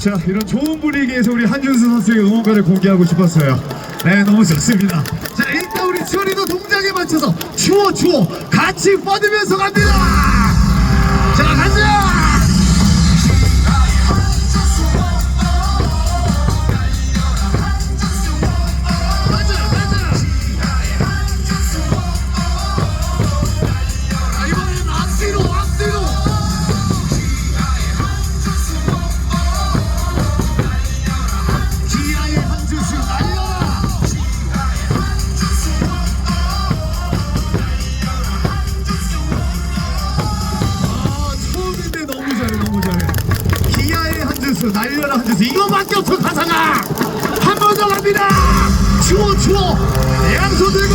자, 이런 좋은 분위기에서 우리 한준수 선수의 응원가를 공개하고 싶었어요. 네, 너무 좋습니다. 자, 일단 우리 지원이도 동작에 맞춰서 추워 추워 같이 뻗으면서 갑니다. 한주수 날려라 한주수 이거밖에 없어 가사가 한 번 더 갑니다. 추워 추워! 양손 들고